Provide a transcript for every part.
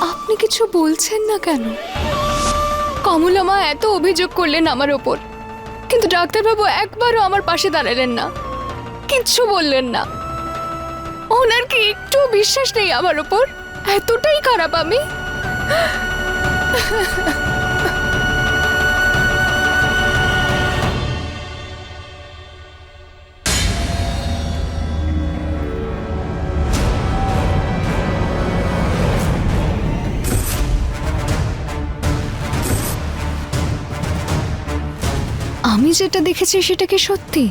আপনি কিছু বলছেন না কেন? কমলা মা এত অভিযোগ করলেন আমার ওপর। কিন্তু ডাক্তারবাবু একবারও আমার পাশে দাঁড়ালেন না। কিচ্ছু বললেন না। ওনার কি একটু বিশ্বাস নেই আমার ওপর? এতটাই খারাপ আমি? আমি যেটা দেখেছি সেটা কি সত্যি?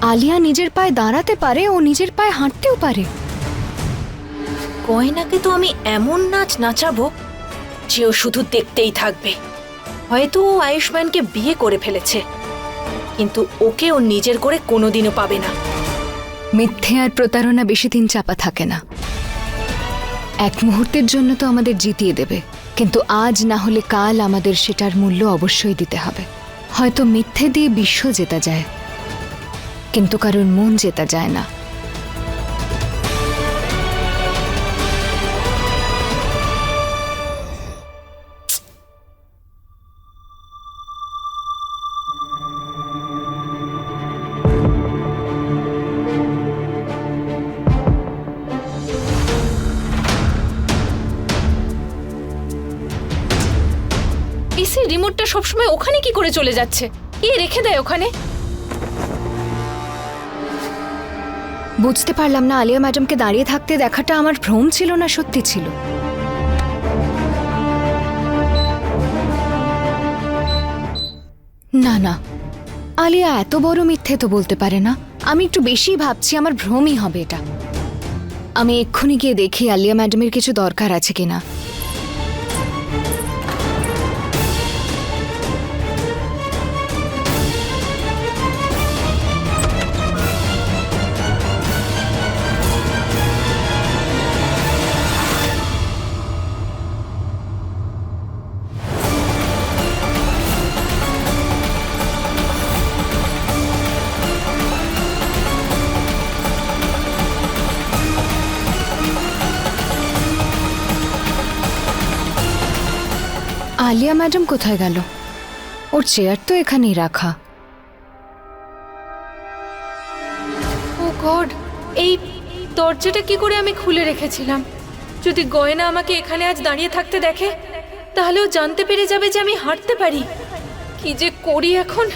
আলিয়া নিজের পায়ে দাঁড়াতে পারে ও নিজের পায়ে হাঁটতেও পারে। গয়নাকে তো আমি এমন নাচ নাচাবো যে ও শুধু দেখতেই থাকবে। হয়তো ও আয়ুষ্মানকে বিয়ে করে ফেলেছে কিন্তু ওকে ও নিজের করে কোনোদিনও পাবে না। মিথ্যে আর প্রতারণা বেশি দিন চাপা থাকে না। এক মুহূর্তের জন্য তো আমাদের জিতিয়ে দেবে কিন্তু আজ না হলে কাল আমাদের সেটার মূল্য অবশ্যই দিতে হবে। হয়তো মিথ্যে দিয়ে বিশ্ব জেতা যায় কিন্তু কারোর মন জেতা যায় না। এসির রিমোটটা সবসময় ওখানে কি করে চলে যাচ্ছে? কে রেখে দেয় ওখানে। বুঝতে পারলাম না আলিয়া ম্যাডামকে দাঁড়িয়ে থাকতে দেখাটা আমার ভ্রম ছিল না, সত্যি ছিল। না না, আলিয়া এত বড় মিথ্যে তো বলতে পারে না। আমি একটু বেশি ভাবছি, আমার ভ্রমই হবে এটা। আমি এক্ষুনি গিয়ে দেখি আলিয়া ম্যাডামের কিছু দরকার আছে কিনা। আলিয়া ম্যাডাম কোথায় গেল? ওর চেয়ার তো এখানেই রাখা। ও গড, এই দরজাটা কি করে আমি খুলে রেখেছিলাম? যদি গয়না আমাকে এখানে আজ দাঁড়িয়ে থাকতে দেখে তাহলেও জানতে পেরে যাবে যে আমি হাঁটতে পারি। কি যে করি এখন?